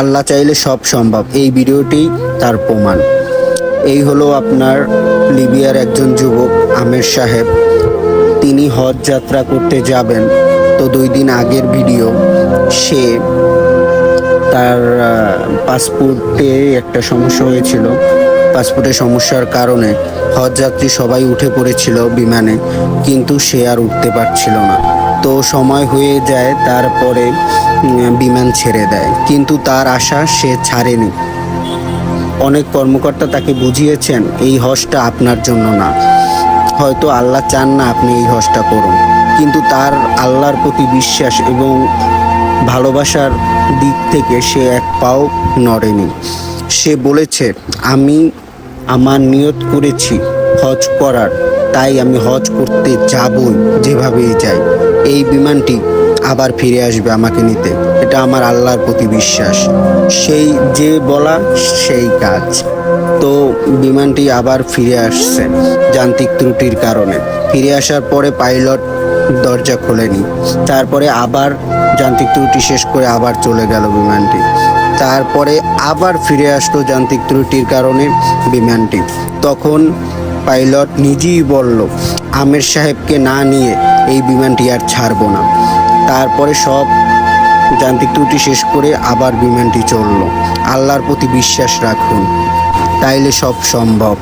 আল্লাহ চাইলে সব সম্ভব। এই ভিডিওটি তার প্রমাণ। এই হলো আপনার লিবিয়ার একজন যুবক, আমের সাহেব। তিনি হজ যাত্রা করতে যাবেন। তো দুই দিন আগের ভিডিও। সে তার পাসপোর্টে একটা সমস্যা হয়েছিল। পাসপোর্টের সমস্যার কারণে হজযাত্রী সবাই উঠে পড়েছিল বিমানে, কিন্তু সে আর উঠতে পারছিল না। তো সময় হয়ে যায়, তারপরে বিমান ছেড়ে দেয়। কিন্তু তার আশা সে ছাড়েনি। অনেক কর্মকর্তা তাকে বুঝিয়েছেন, এই হজটা আপনার জন্য না। হয়তো আল্লাহ চান না আপনি এই হজটা করুন। কিন্তু তার আল্লাহর প্রতি বিশ্বাস এবং ভালোবাসার দিক থেকে সে এক পাও নড়েনি। সে বলেছে, আমি আমার নিয়ত করেছি হজ করার। তাই আমি হজ করতে যাবই যেভাবেই যাই। এই বিমানটি আবার ফিরে আসবে আমাকে নিতে। এটা আমার আল্লাহর প্রতি বিশ্বাস। সেই যে বলা, সেই কাজ। তো বিমানটি আবার ফিরে আসছে যান্ত্রিক ত্রুটির কারণে। ফিরে আসার পরে পাইলট দরজা খোলেনি। তারপরে আবার যান্ত্রিক ত্রুটি শেষ করে আবার চলে গেল বিমানটি। তারপরে আবার ফিরে আসলো যান্ত্রিক ত্রুটির কারণে বিমানটি। তখন পাইলট নিজেই বলল, আমের সাহেবকে না নিয়ে এই বিমানটি আর ছাড়বো না। তারপরে সব যান্ত্রিক ত্রুটি শেষ করে আবার বিমানটি চলল। আল্লাহর প্রতি বিশ্বাস রাখুন, তাইলে সব সম্ভব।